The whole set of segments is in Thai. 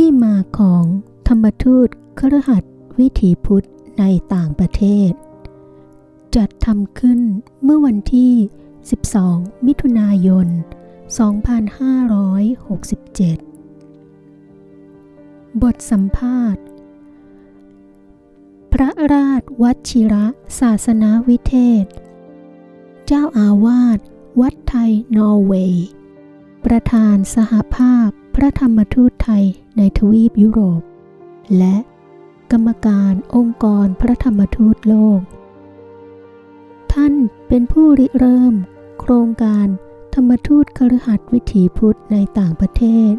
ที่มาของธรรมทูตครหัสวิถีพุทธในต่างประเทศ จัดทำขึ้นเมื่อวันที่ 12 มิถุนายน 2567 บทสัมภาษณ์ พระราชวัชิระศาสนาวิเทศ เจ้าอาวาสวัดไทยนอร์เวย์ ประธานสหภาพ พระธรรมทูตไทยในทวีปยุโรป และกรรมการองค์กรพระธรรมทูตโลก ท่านเป็นผู้ริเริ่ม โครงการธรรมทูตคฤหัสถ์วิถีพุทธในต่างประเทศ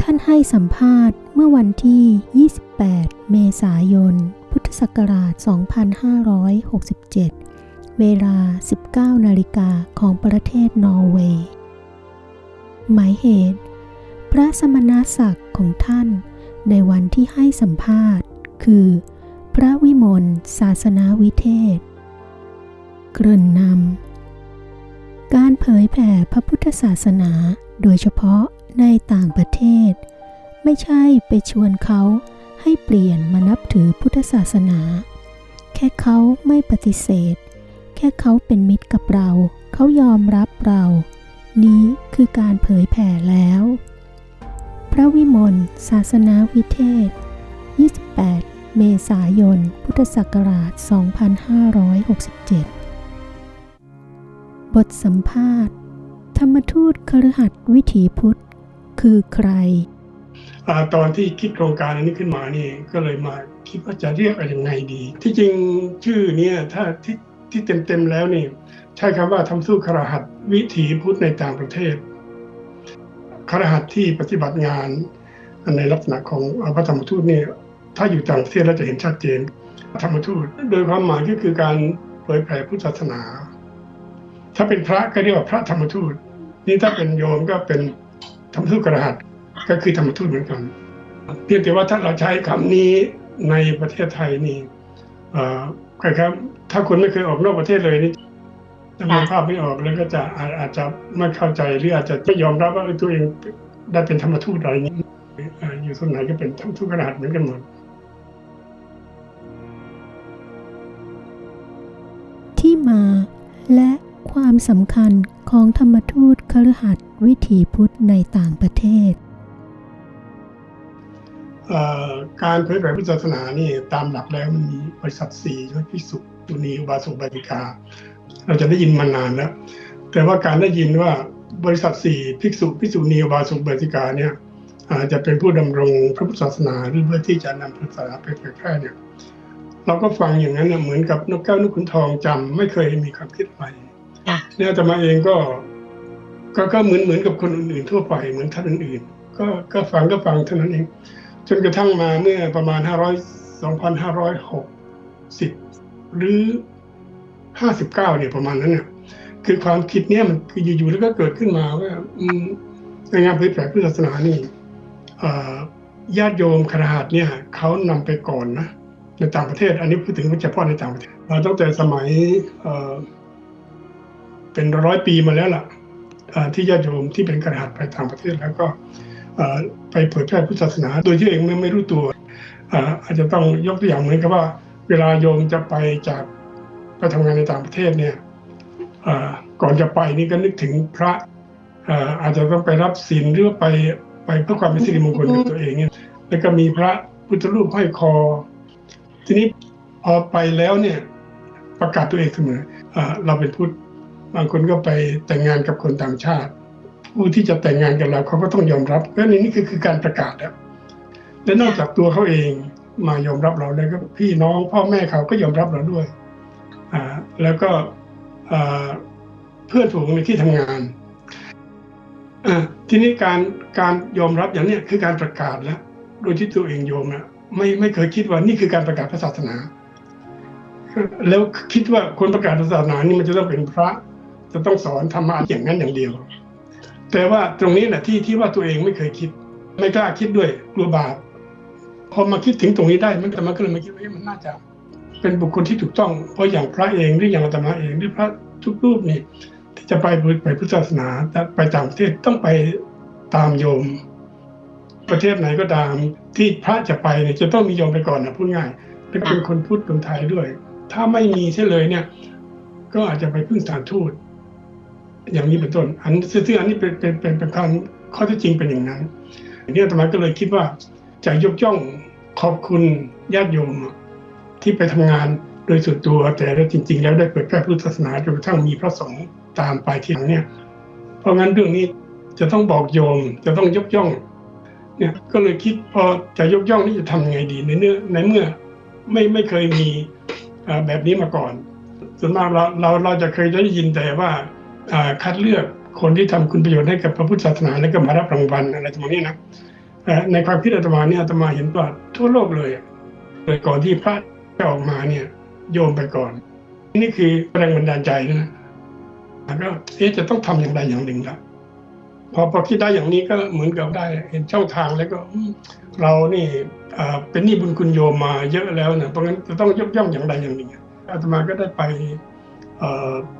ท่านให้สัมภาษณ์เมื่อวันที่ 28 เมษายน พุทธศักราช 2567 เวลา 19 นาฬิกาของประเทศนอร์เวย์ หมายเหตุ ระสมณศักดิ์ของท่านในวันที่ให้สัมภาษณ์ คือ พระวิมลศาสนาวิเทศ เกริ่นนำการเผยแผ่พระพุทธศาสนาโดยเฉพาะในต่างประเทศ ไม่ใช่ไปชวนเขาให้เปลี่ยนมานับถือพุทธศาสนา แค่เขาไม่ปฏิเสธ แค่เขาเป็นมิตรกับเรา เขายอมรับเรา นี้คือการเผยแผ่แล้ว ระวิมล ศาสนาวิเทศ 28 เมษายน พุทธศักราช 2567 บทสัมภาษณ์ ธรรมทูตคฤหัสถ์วิถีพุทธ คือใครอตอนที่คิดโครงการอันนี้ขึ้นมานี่ก็เลยมาคิดว่าจะเรียกอะไรยังไงดี ที่จริงชื่อเนี่ยถ้าที่ที่เต็มๆแล้วนี่ ใช้คำว่าทำสู้ครหัสวิถีพุทธในต่างประเทศ ครหัสที่ปฏิบัติงานในลักษณะของพระธรรมทูตเนี่ยถ้าอยู่ต่างประเทศเราจะเห็นชัดเจนธรรมทูตโดยความหมายก็คือการเผยแผ่พุทธศาสนา ถ้าเป็นพระก็เรียกว่าพระธรรมทูตนี่ถ้าเป็นโยมก็เป็นธรรมทูตกระหัสก็คือธรรมทูตเหมือนกัน เพียงแต่ว่าถ้าเราใช้คำนี้ในประเทศไทยนี่ใครครับ ถ้าคุณไม่เคยออกนอกประเทศเลยนี่ จะมองภาพไม่ออกแล้วก็จะอาจจะไม่เข้าใจหรืออาจจะไม่ยอมรับว่าตัวเองได้เป็นธรรมทูตอะไรนี้อยู่ส่วนไหนก็เป็นธรรมทูตกระหัสเหมือนกันหมดที่มาและความสำคัญของธรรมทูตคฤหัสถ์วิถีพุทธในต่างประเทศ การเผยแผ่พุทธศาสนานี่ตามหลักแล้วมันมีบริษัทสี่ใช่ไหมพิสุจุนีอุบาสกบาติกา เราจะได้ยินมานานแล้ว แต่ว่าการได้ยินว่าบริษัทสี่ภิกษุภิกษุณีอุบาสกบาติกาเนี่ยอาจจะเป็นผู้ดำรงพระพุทธศาสนาหรือเพื่อที่จะนำพุทธศาสนาไปเผยแพร่เนี่ยเราก็ฟังอย่างนั้นเหมือนกับนกแก้วนกขุนทองจำไม่เคยมีความคิดอะไรเนี่ยแต่มาเองก็ก็ก็เหมือนเหมือนกับคนอื่นๆทั่วไปเหมือนท่านอื่นๆก็ก็ฟังก็ฟังเท่านั้นเอง จนกระทั่งมาเมื่อประมาณห้าร้อยสองพันห้าร้อย ห้าสิบเก้าเนี่ยประมาณนั้นเนี่ยคือความคิดเนี่ยมันคืออยู่ๆแล้วก็เกิดขึ้นมาว่าในงานเผยแผ่พุทธศาสนานี่ญาติโยมครหัสเนี่ยเขานำไปก่อนนะในต่างประเทศ อันนี้พูดถึงเฉพาะในต่างประเทศตั้งแต่สมัยเป็นร้อยปีมาแล้วล่ะที่ญาติโยมที่เป็นกระหัสไปต่างประเทศแล้วก็ไปเผยแพร่พุทธศาสนา โดยที่เองไม่ไม่รู้ตัวอาจจะต้องยกตัวอย่างเหมือนกับว่า เวลาโยมจะไปจาก ไปทำงานในต่างประเทศเนี่ยก่อนจะไปนี่ก็นึกถึงพระอาจจะต้องไปรับศีลหรือไปไปเพื่อความเป็นสิริมงคลกับตัวเองเนี่ยแล้วก็มีพระพุทธรูปห้อยคอ ทีนี้พอไปแล้วเนี่ยประกาศตัวเองเสมอเราเป็นพุทธบางคนก็ไปแต่งงานกับคนต่างชาติ ผู้ที่จะแต่งงานกับเราเขาก็ต้องยอมรับและนี่นี่คือคือการประกาศแล้วและนอกจากตัวเขาเองมายอมรับเราแล้วก็พี่น้องพ่อแม่เขาก็ยอมรับเราด้วย แล้วก็เพื่อนฝูงในที่ทำงานทีนี้การการยอมรับอย่างนี้คือการประกาศแล้วโดยที่ตัวเองโยมนะไม่ไม่เคยคิดว่านี่คือการประกาศศาสนา แล้วคิดว่าคนประกาศศาสนานี่มันจะต้องเป็นพระ จะต้องสอนธรรมะอย่างนั้นอย่างเดียว แต่ว่าตรงนี้แหละที่ที่ว่าตัวเองไม่เคยคิด ไม่กล้าคิดด้วยกลัวบาปพอมาคิดถึงตรงนี้ได้มันแต่มันก็เลยมาคิดว่ามันน่าจะ เป็นบุคคลที่ถูกต้องเพราะอย่างพระเองหรืออย่างอาตมาเองหรือพระทุกรูปนี่ที่จะไปไปพุทธศาสนาไปต่างประเทศต้องไปตามโยม ประเทศไหนก็ตาม ที่พระจะไปเนี่ยจะต้องมีโยมไปก่อนนะพูดง่ายแล้วเป็นคนพูดคนไทยด้วย ถ้าไม่มีใช่เลยเนี่ย ก็อาจจะไปพึ่งสถานทูต อย่างนี้เป็นต้น อันซึ่งอันนี้เป็นเป็นเป็นเป็นการข้อเท็จจริงเป็นอย่างนั้นเนี่ยอาตมาก็เลยคิดว่าจะยกย่องขอบคุณญาติโยม ที่ไปทำงานโดยส่วนตัวแต่แล้วจริง ๆ แล้วได้เผยแพร่พุทธศาสนาจนกระทั่งมีพระสงฆ์ตามไปทีหลังเนี่ย เพราะงั้นเรื่องนี้จะต้องบอกโยมจะต้องยกย่องเนี่ยก็เลยคิดพอจะยกย่องนี่จะทำยังไงดีในเนื้อในเมื่อไม่ไม่เคยมีแบบนี้มาก่อน ส่วนมากเราเราเราจะเคยได้ยินแต่ว่าคัดเลือกคนที่ทำคุณประโยชน์ให้กับพระพุทธศาสนาแล้วก็มารับรางวัลอะไรตรงนี้นะในความคิดอาตมาเนี่ยอาตมาเห็นว่าทั่วโลกเลยเลยก่อนที่พระ จะออกมาเนี่ย โยมไปก่อน นี่คือแรงบันดาลใจนะแล้วก็เอ๊ะจะต้องทำอย่างใดอย่างหนึ่งละพอพอคิดได้อย่างนี้ก็เหมือนกับได้เห็นช่องทางแล้วก็ เรานี่เป็นหนี้บุญคุณโยมมาเยอะแล้วนะเพราะงั้นจะต้องยกย่องอย่างใดอย่างหนึ่งอาตมาก็ได้ไป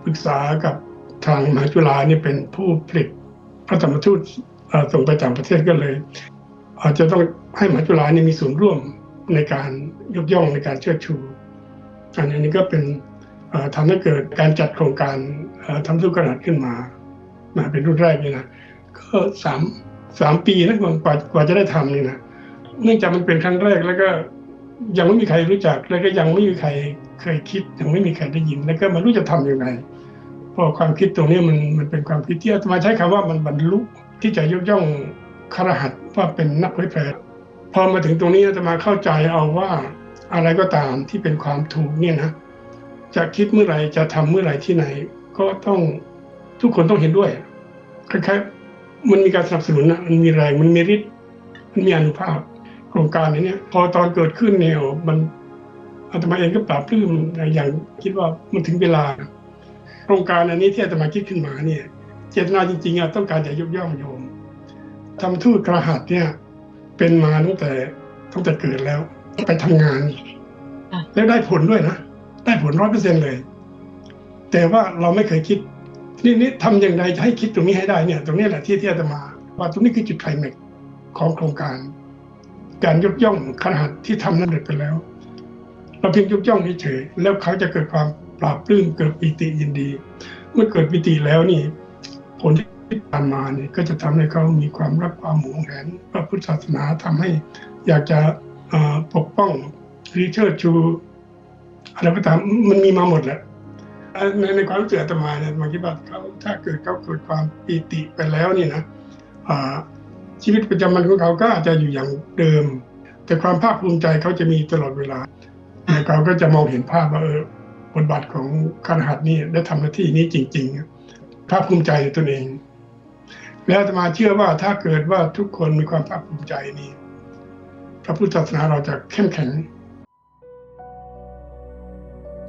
ปรึกษากับทางมหาจุฬานี่เป็นผู้ผลิตพระธรรมทูตส่งไปต่างประเทศก็เลย อาจจะต้องให้มหาจุฬานี่มีส่วนร่วม ในการยกย่องในการเชิดชู อันนี้ก็เป็นเอ่อทำให้เกิดการจัดโครงการเอ่อทำทุกขนาดขึ้นมา มาเป็นรุ่นแรกนี่นะก็สามสามปีนะกว่ากว่ากว่าจะได้ทำนี่นะเนื่องจากมันเป็นครั้งแรกแล้วก็ยังไม่มีใครรู้จักแล้วก็ยังไม่มีใครเคยคิดยังไม่มีใครได้ยิน แล้วก็ไมารู้จะทำยังไงเพราะความคิดตรงนี้มันมันเป็นความคิดที่อาตมาใช้คำว่ามันบรรลุที่จะยกย่องครหัสว่าเป็นนักเผยแพร่ พอมาถึงตรงนี้อาตมาเข้าใจเอาว่าอะไรก็ตามที่เป็นความถูกเนี่ยนะจะคิดเมื่อไหร่จะทำเมื่อไหร่ที่ไหน ก็ต้องทุกคนต้องเห็นด้วยคล้ายๆมันมีการสนับสนุนนะมันมีแรงมันมีฤทธิ์มันมีอนุภาพโครงการนี้เนี่ยพอตอนเกิดขึ้นเนี่ยมันอาตมาเองก็ปราบปลื้มอย่างคิดว่ามันถึงเวลา โครงการอันนี้ที่อาตมาคิดขึ้นมาเนี่ย เจตนาจริงๆอะต้องการจะยกย่องโยมทำทูตกระหัสเนี่ย เป็นมาตั้งแต่ตั้งแต่เกิดแล้ว ไปทำงานอะแล้วได้ผลด้วยนะ ได้ผลร้อยเปอร์เซ็นเลย แต่ว่าเราไม่เคยคิด นี่นี่ทำอย่างไรจะให้คิดตรงนี้ให้ได้เนี่ย ตรงนี้แหละที่ที่อาตมา ว่าตรงนี้คือจุดไคลแม็กซ์ของโครงการ การยกย่องขนาดที่ทำนั้นเด็ดไปแล้ว เราเพียงยกย่องเฉยๆแล้วเขาจะเกิดความปราบปลื้มเกิดปิติยินดี เมื่อเกิดปิติแล้วนี่ ผลที่ ตามมาเนี่ยก็จะทำให้เขามีความรักความหวงแหนพระพุทธศาสนาทำให้อยากจะปกป้องรือเชิดชูอะไรก็ตามมันมีมาหมดแหละในในความรู้สึกอาตมาเนี่ยมาคิดว่าเขาถ้าเกิดเขาเกิดความปีติไปแล้วนี่นะชีวิตประจำวันของเขาก็อาจจะอยู่อย่างเดิม แต่ความภาคภูมิใจเขาจะมีตลอดเวลาแล้วเขาก็จะมองเห็นภาพว่าเออบทบาทของคารหัสนี่ได้ทำหน้าที่นี้จริง ๆ ภาคภูมิใจในตนเอง แล้วอาตมาเชื่อว่าถ้าเกิดว่าทุกคนมีความภาคภูมิใจนี่พระพุทธศาสนาเราจะเข้มแข็ง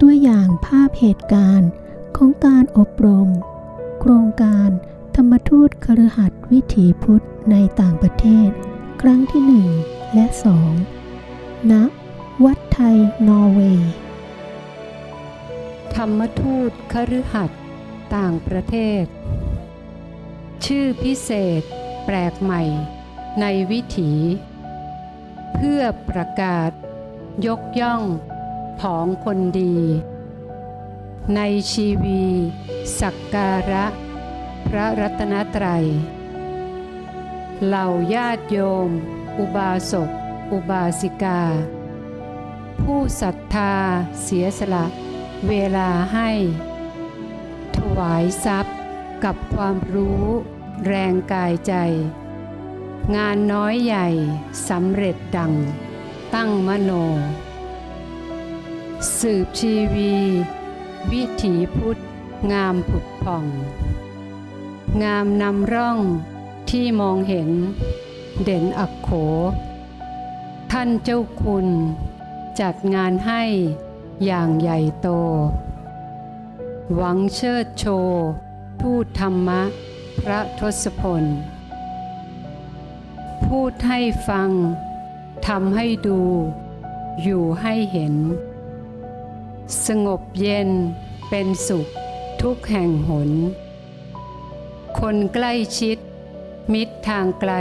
ตัวอย่างภาพเหตุการณ์ของการอบรม โครงการธรรมทูตคฤหัสถ์วิถีพุทธในต่างประเทศ ครั้งที่หนึ่งและสองณวัดไทย นอร์เวย์ ธรรมทูตคฤหัสถ์ต่างประเทศ ชื่อพิเศษ แปลกใหม่ ในวิถี เพื่อประกาศ ยกย่อง ผองคนดี ในชีวี สักการะ พระรัตนตรัย เหล่าญาติโยม อุบาสก อุบาสิกา ผู้ศรัทธาเสียสละ เวลาให้ ถวายทรัพย์ กับความรู้ แรงกายใจ งานน้อยใหญ่สำเร็จดัง ตั้งมโน สืบชีวี วิถีพุทธ งามผุดผ่อง งามนำร่องที่มองเห็น เด่นอักโข ท่านเจ้าคุณ จัดงานให้อย่างใหญ่โต หวังเชิดโชว์ ทูตธรรมะ พระทศพล พูดให้ฟังทำให้ดู อยู่ให้เห็น สงบเย็นเป็นสุขทุกแห่งหน คนใกล้ชิด มิตรทางไกล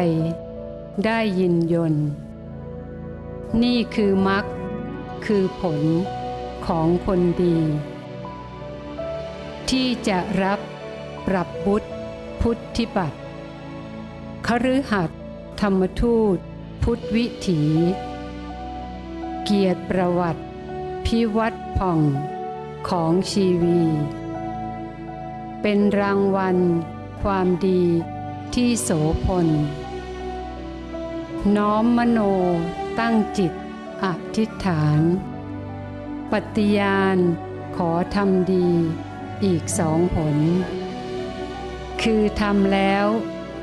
ได้ยินยนต์นี่คือมรรคคือผลของคนดี ที่จะรับ ปรับบุตร พุทธิบัติคฤหัสถธรรมทูต พุทธวิถี เกียรติประวัติ พิวัตรผ่อง ของชีวี เป็นรางวัล ความดีที่โสพล น้อมมโนตั้งจิตอธิษฐาน ปฏิญาณขอทำดีอีกสองผล คือทำแล้ว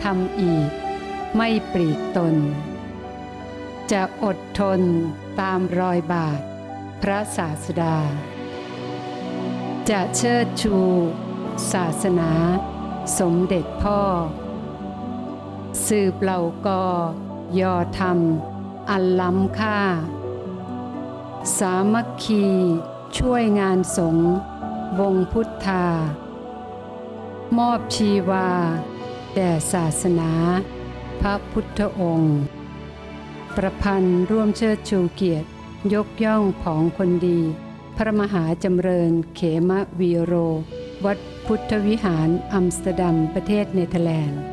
ทำอีก ไม่ปลีกตน จะอดทนตามรอยบาท พระศาสดา จะเชิดชู ศาสนา สมเด็จพ่อ สืบเหล่ากอยอธรรม อันล้ำค่า สามัคคีช่วยงานสงวงพุทธา มอบชีวา แด่ศาสนา พระพุทธองค์ ประพันธ์ร่วมเชิดชูเกียรติ ยกย่องผองคนดี พระมหาจำเริญเขมวีโร วัดพุทธวิหารอัมสเตอร์ดัมประเทศเนเธอร์แลนด์